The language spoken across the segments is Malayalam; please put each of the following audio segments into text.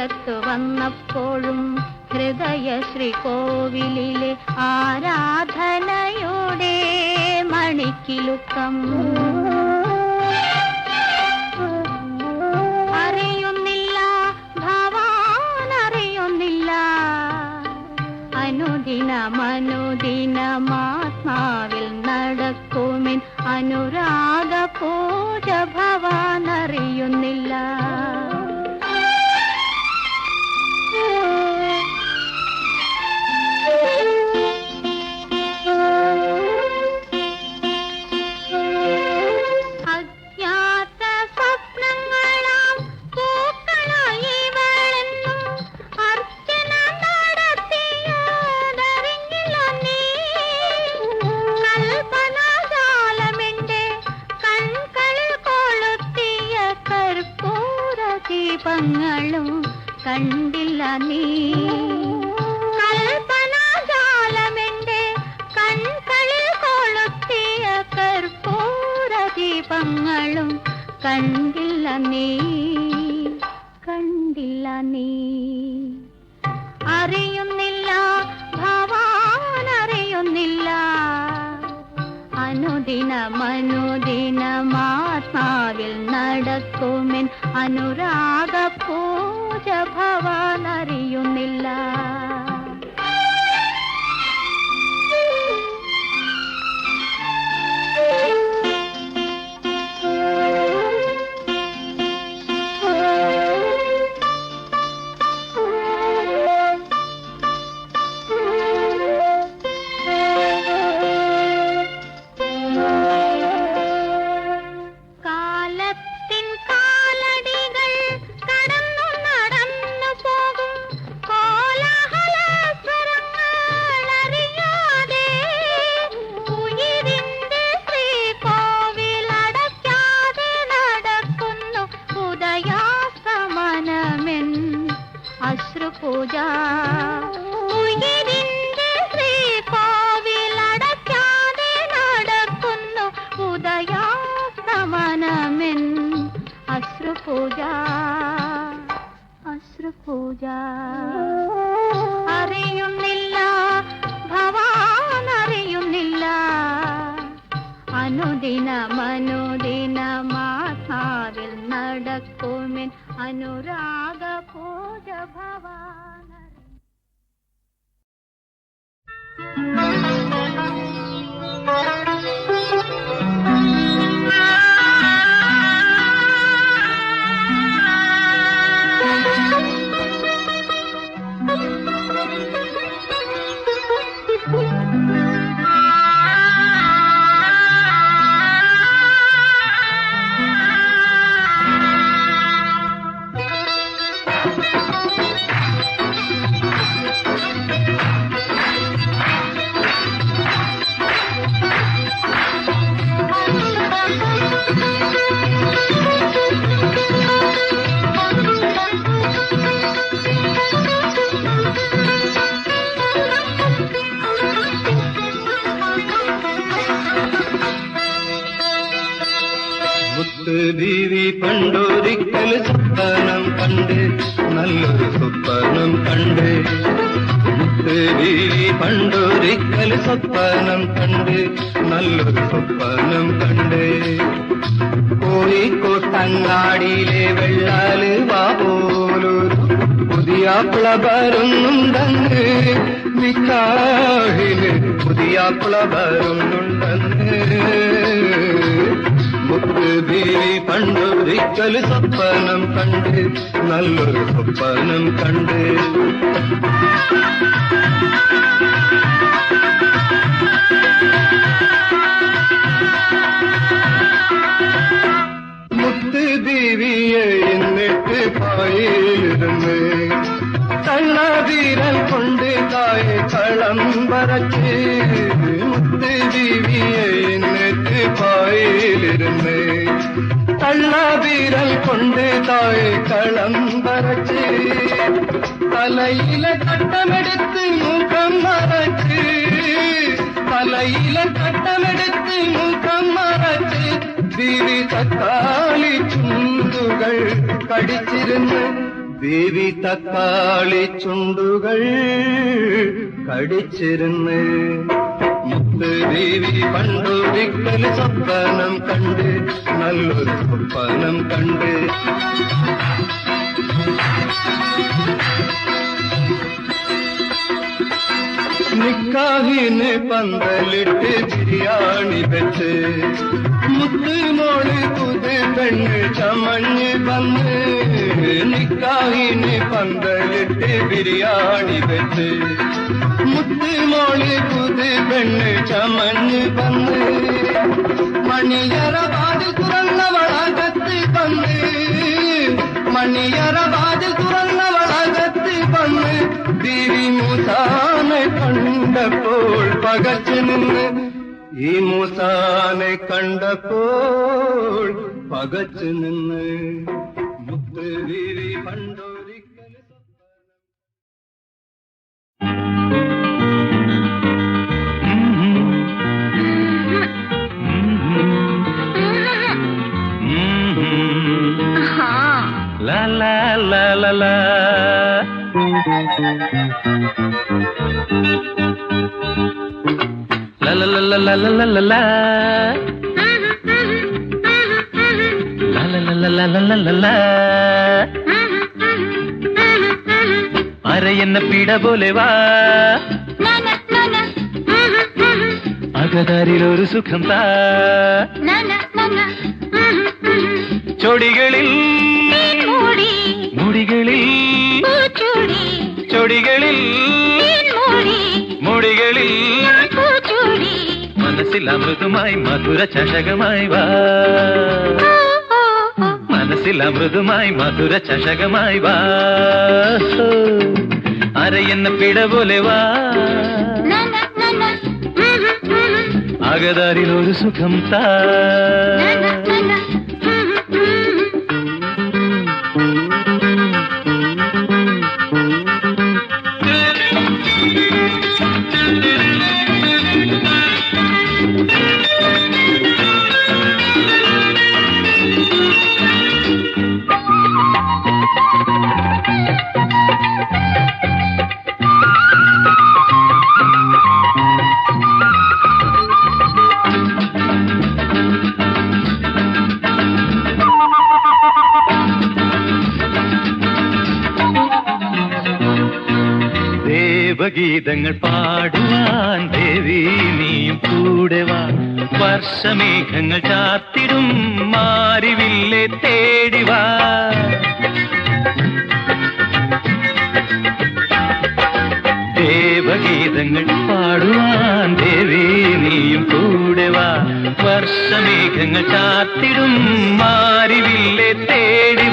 അരികത്തു വന്നപ്പോഴും ഹൃദയ ശ്രീ കോവിലിലെ ആരാധനയുടെ മണിക്കിലുക്കം. അറിയുന്നില്ല ഭവാൻ അറിയുന്നില്ല അനുദിനമനുദിനമാത്മാവിൽ നടക്കുമിൻ അനുരാഗ അനുദിനമനുദിനമാത്മാവിൽ നടക്കുമെൻ അനുരാഗ പൂജ ഭവാൻ അനുരാഗ പണ്ടൊരിക്കൽ സ്വപ്നം കണ്ട് നല്ലൊരു സ്വപ്നം കണ്ട്. കോഴിക്കോട്ടങ്ങാടിയിലെ വെള്ളാൽ വാ പോലൊരു പുതിയ പ്ലബരുന്നുണ്ടെന്ന് നിക്കാഹിന് പുതിയ പ്ലബരുന്നുണ്ടെന്ന് തൊട്ട് ദേവി പണ്ട് ഒരിക്കൽ സ്വപ്നം കണ്ട് നല്ലൊരു സ്വപ്നം കണ്ട് ദേവിയെ എന്നിട്ട് പായിലിരുന്ന് കണ്ണാതീരൻ കൊണ്ട് തായെ കളം വരച്ച് മുത്ത് ദേവിയെ பாயிலிருந்து தள்ளா வீரல் கொண்டு தாயை களம் வரச்சு. தலையில கட்டமெடுத்து முகம் மறச்சு. தலையில கட்டமெடுத்து முகம் மறச்சு. தேவி தக்காளி சுண்டுகள் கடிச்சிருந்து. தேவி தக்காளி சுண்டுகள் கடிச்சிருந்து. മുത്ത് ദേവി പണ്ടൊരിക്കൽ സ്വപ്നം കണ്ട് നല്ലൊരു സ്വപ്നം കണ്ട് നിക്കാഹിന് പന്തലിട്ട് ബിരിയാണി വെച്ച് മുത്ത് മോൾ പുത് പെണ്ണ് ചമഞ്ഞ് വന്ന് നിക്കാഹിന് പന്തലിട്ട് ബിരിയാണി വെച്ച് மொழி புது பெண்ணு சமண்ணு பந்து மணியர பாதில் துறந்தவளா கத்து பந்து மணியர பாதில் துறந்தவளா கத்து பந்து திவி மூசானை கண்ட போல் பகச்சு நின்று. ഈ മൂസാനെ കണ്ടപ്പോൾ പകച്ചു നിന്ന് മുത്ത് വിരി പണ്ടൊരിക്കൽ அரை என்ன பீட போலேவா அகதாரில் ஒரு சுகம் சொடிகளில் முடிகளில் മുടികളിൽ മുടികളിൽ മനസ്സിൽ അമൃതുമായി മധുര ചഷകമായി വാ. മനസ്സിൽ അമൃതുമായി മധുര ചഷകമായി വാ. അരയെന്ന പിട പോലെ വാ. അകതാരിൽ ഒരു സുഖം താ. ദേവഗീതങ്ങൾ പാടുവാൻ ദേവി നീയും കൂടെ വാ. വർഷമേഘങ്ങൾ ചാത്തിടും മാറിവില്ലേ തേടി വാ. ദേവഗീതങ്ങൾ പാടുവാൻ ദേവി നീയും കൂടെ വാ. വർഷമേഘങ്ങൾ ചാത്തിടും മാറിവില്ലേ തേടി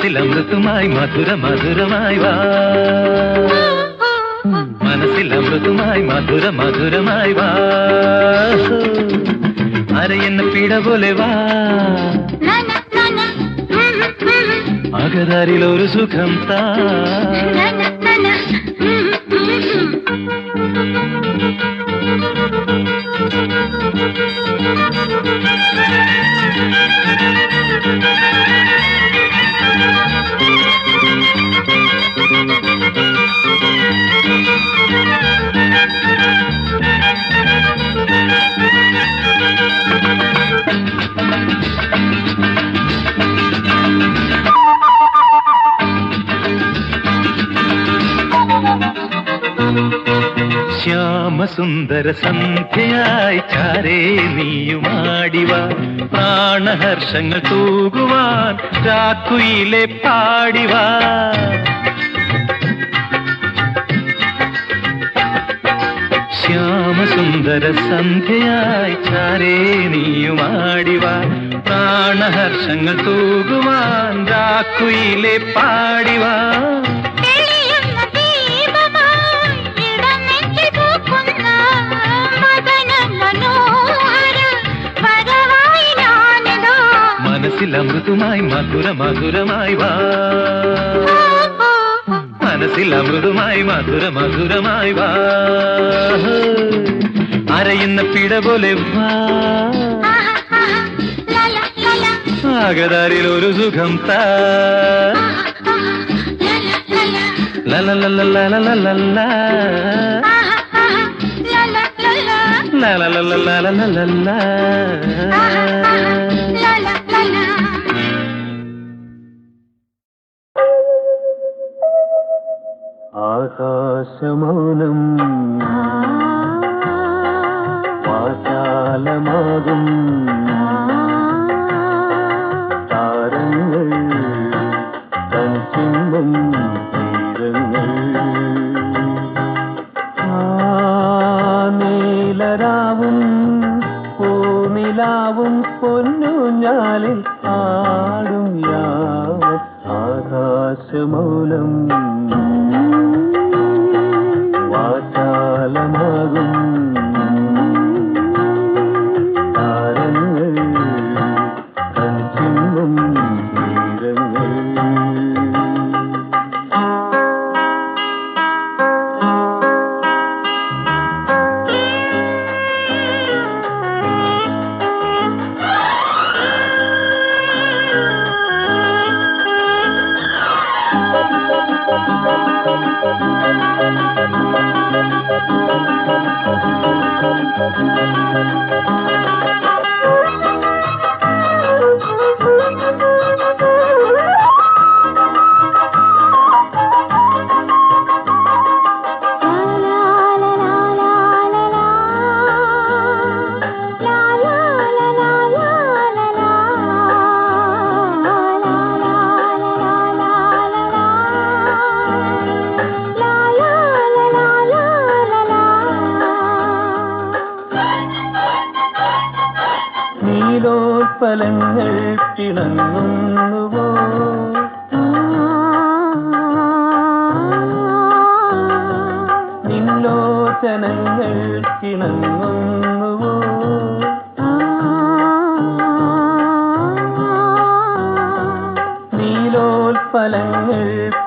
മനസ്സിൽ അമൃതുമായി മധുര മധുരമായി വാ. മനസ്സിൽ അമൃതുമായി മധുര മധുരമായി വാ. അരയെന്ന പീഡ പോലെ വാ. അകതാരിൽ ഒരു സുഖം താ. Música ശ്യാമസുന്ദര സന്ധ്യയായി ചാരേ നീയുമാടിവ. പ്രാണഹർഷങ്ങൾ തൂകുവാൻ രാക്കുയിലെ പാടിവാ. ശ്യാമസുന്ദര സന്ധ്യയായി ചാരേ നീയുമാടിവ. പ്രാണഹർഷങ്ങൾ തൂകുവാൻ രാക്കുയിലെ പാടിവാ. മനസ്സിൽ അമൃതുമായി മധുര മധുരമായി വാ മനസ്സിൽ അമൃതുമായി മധുര മധുരമായി വാ അരയുന്ന പിട പോലെ വാ ആകതാരിൽ ഒരു സുഖം താ la la la la la la la la la la la la ലല. ആകാശമൗനം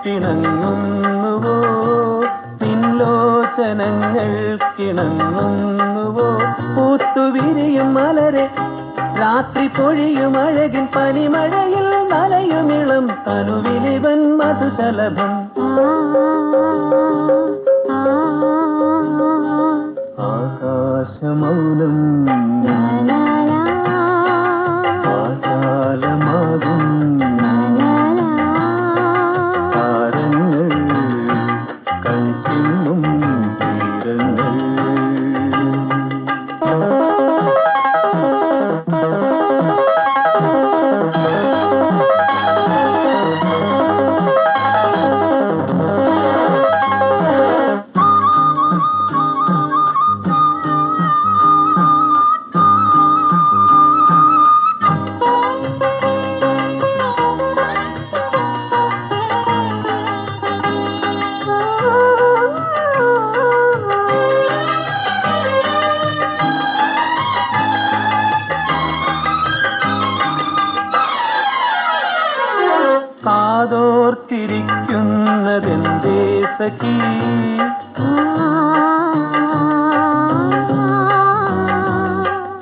കിണങ്ങുന്നുവോ? നിന്നോചനങ്ങൾ കിണങ്ങുന്നുവോ പൂത്തുവിരിയും മലരെ രാത്രി പൊഴിയും അഴകിൻ പനിമഴയിൽ മലയുമിളം തനുവിലിവൻ മധുശലഭം.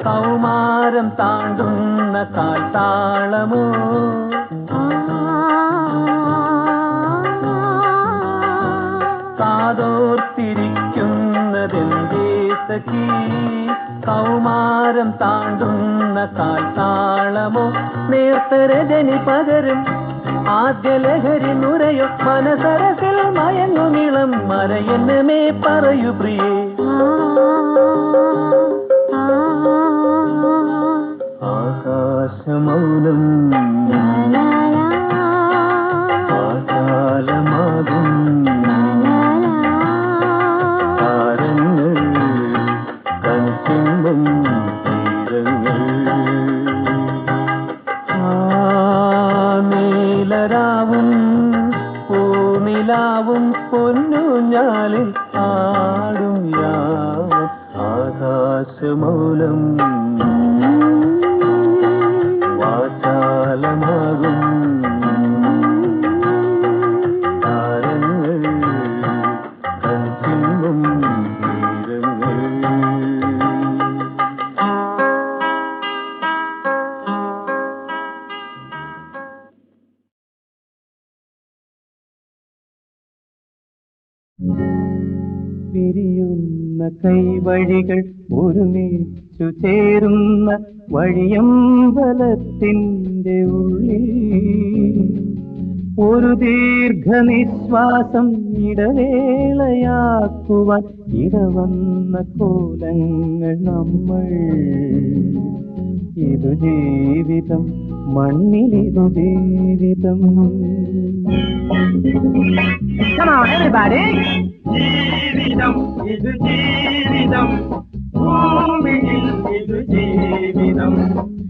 കൗമാരം താണ്ടുന്ന കാൽത്താളമോ? കാതോർത്തിരിക്കുന്നതെന്തേ സഖി? കൗമാരം താണ്ടുന്ന കാൽത്താളമോ? നേർത്തരജനി പകരും ആദ്യ ലഹരി നുരയോ മനസരസിൽ മയങ്ങുമിളം മറയെന്നമേ പറയൂ പ്രിയേ. വിരിയുന്ന കൈവഴികൾ ഒരുമിച്ചു ചേരുന്ന വഴിയമ്പലത്തിന്റെ ഉള്ളിൽ ഒരു ദീർഘനിശ്വാസം ഇടവേളയാക്കുവാൻ ഇടവന്ന കോലങ്ങൾ നമ്മൾ ഇതു ജീവിതം മണ്ണിലിതു ജീവിതം ജീവിതം ഇത് ജീവിതം ഭൂമിയിൽ ഇത് ജീവിതം ജീവിതം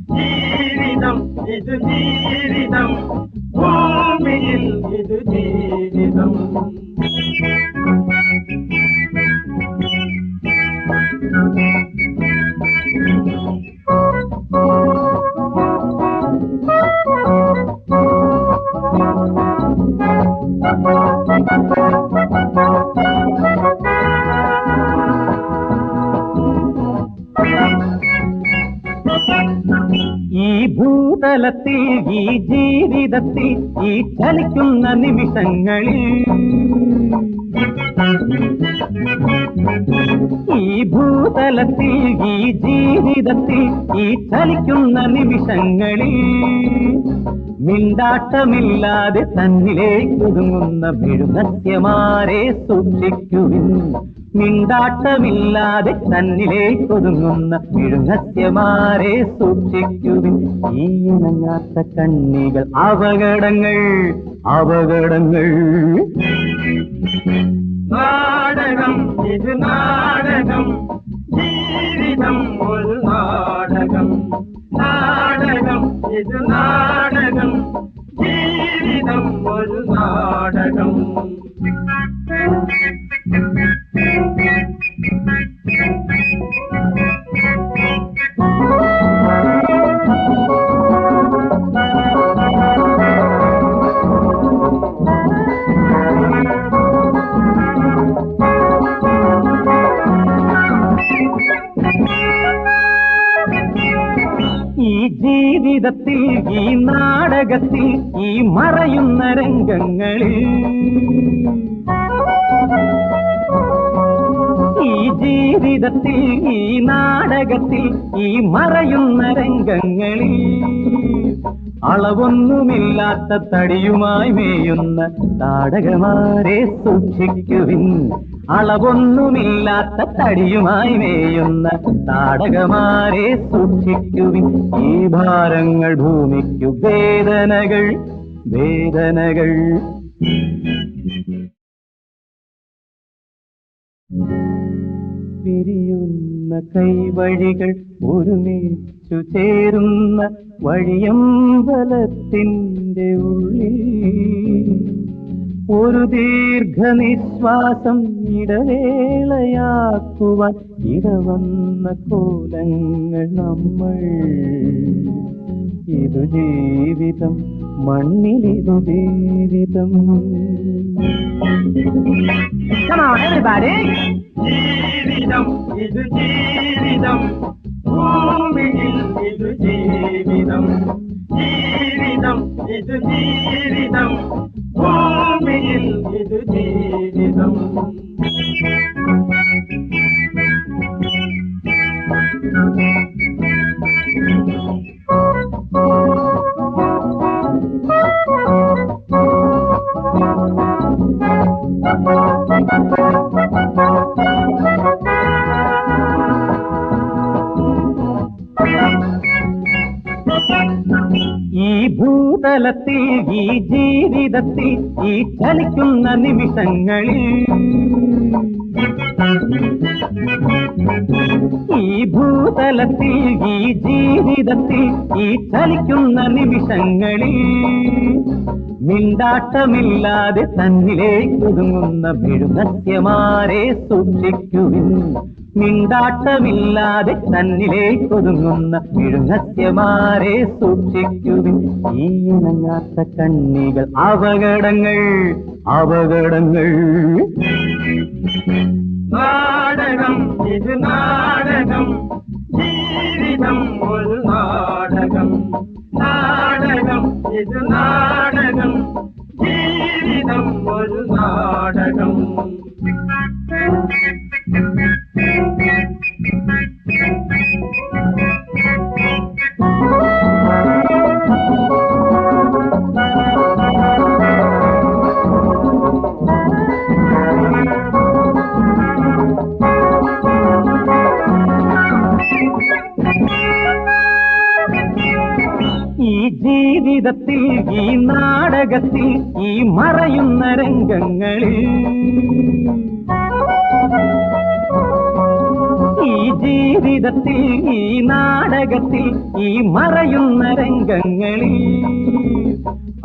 ജീവിതത്തിൽ ഈ ചലിക്കുന്ന നിമിഷങ്ങളിൽ ഈ ഭൂതലത്തിൽ ഈ ജീവിതത്തിൽ ഈ ചലിക്കുന്ന നിമിഷങ്ങളിൽ മിണ്ടാട്ടമില്ലാതെ തന്നിലേക്കൊതുങ്ങുന്ന മെഴുനസ്യമാരെ സൂക്ഷിക്കുവിൻ. മിണ്ടാട്ടമില്ലാതെ തന്നിലേക്കൊതുങ്ങുന്ന മെഴുനസ്യമാരെ സൂക്ഷിക്കുവിൻ. ഈ ഇണങ്ങാത്ത കണ്ണികൾ അപകടങ്ങൾ അപകടങ്ങൾ. നാടകം ഇത് നാടകം. ജീവിതം ഒരു നാടകം. നാടകം ഇത് നാടകം. ജീവിതം ഒരു നാടകം. ഈ മറയുന്ന രംഗങ്ങളിൽ ഈ ജീവിതത്തിൽ ഈ നാടകത്തിൽ ഈ മറയുന്ന രംഗങ്ങളിൽ അളവൊന്നുമില്ലാത്ത തടിയുമായി മേയുന്ന നാടകമാരെ സൂക്ഷിക്കുവിൻ. അളവൊന്നുമില്ലാത്ത തടിയുമായി മേയുന്ന നാടകമാരെ സൂക്ഷിക്കുവിൻ. ഈ ഭാരങ്ങൾ ഭൂമിക്കു വേദനകൾ വേദനകൾ. പിരിയുന്ന കൈവഴികൾ ഒരുമിച്ചു ചേരുന്ന വഴിയമ്പലത്തിന്റെ ഉള്ളിൽ ഒരു ദീർഘനിശ്വാസം ഇടവേളയാക്കുവാൻ ഇടവന്ന കോലങ്ങൾ നമ്മൾ ഇതു ജീവിതം മണ്ണിലിതു ജീവിതം. ജീവിതം ഇത് ജീവിതം. ഭൂമിയിൽ ഇത് ജീവിതം. ജീവിതം ഇത് ജീവിതം. ഭൂമിയിൽ ഇത് ജീവിതം. ഈ ഭൂതലത്തിൽ ഈ ജീവിതത്തിൽ ഈ ചലിക്കുന്ന നിമിഷങ്ങളിൽ ഈ ഭൂതലത്തിൽ ഈ ജീവിതത്തിൽ ഈ ചലിക്കുന്ന നിമിഷങ്ങളിൽ മിണ്ടാട്ടമില്ലാതെ തന്നിലേക്കൊതുങ്ങുന്ന മെഴുനസ്യമാരെ സൂക്ഷിക്കുവിൻ. മിണ്ടാട്ടമില്ലാതെ തന്നിലേക്കൊതുങ്ങുന്ന മെഴുനസ്യമാരെ സൂക്ഷിക്കുവിൻ. ഈ ഇണങ്ങാത്ത കണ്ണികൾ അപകടങ്ങൾ അപകടങ്ങൾ. ഇത് നാടകം ജീവിതം ഒരു നാടകം. നാടകം ഇത് നാടകം ജീവിതം ഒരു നാടകം. ജീവിതത്തിൽ ഈ നാടകത്തിൽ ഈ മറയുന്ന രംഗങ്ങളിൽ. ഈ ജീവിതത്തിൽ ഈ നാടകത്തിൽ ഈ മറയുന്ന രംഗങ്ങളിൽ.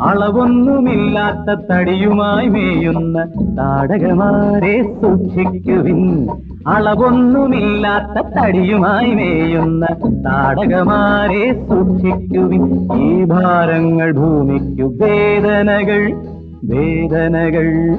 അളവൊന്നുമില്ലാത്ത തടിയുമായി മേയുന്ന നാടകമാരെ സൂക്ഷിക്കുവിൻ. അളവൊന്നുമില്ലാത്ത തടിയുമായി മേയുന്ന നാടകമാരെ സൂക്ഷിക്കുവിൻ. ഈ ഭാരങ്ങൾ ഭൂമിക്കു വേദനകൾ വേദനകൾ.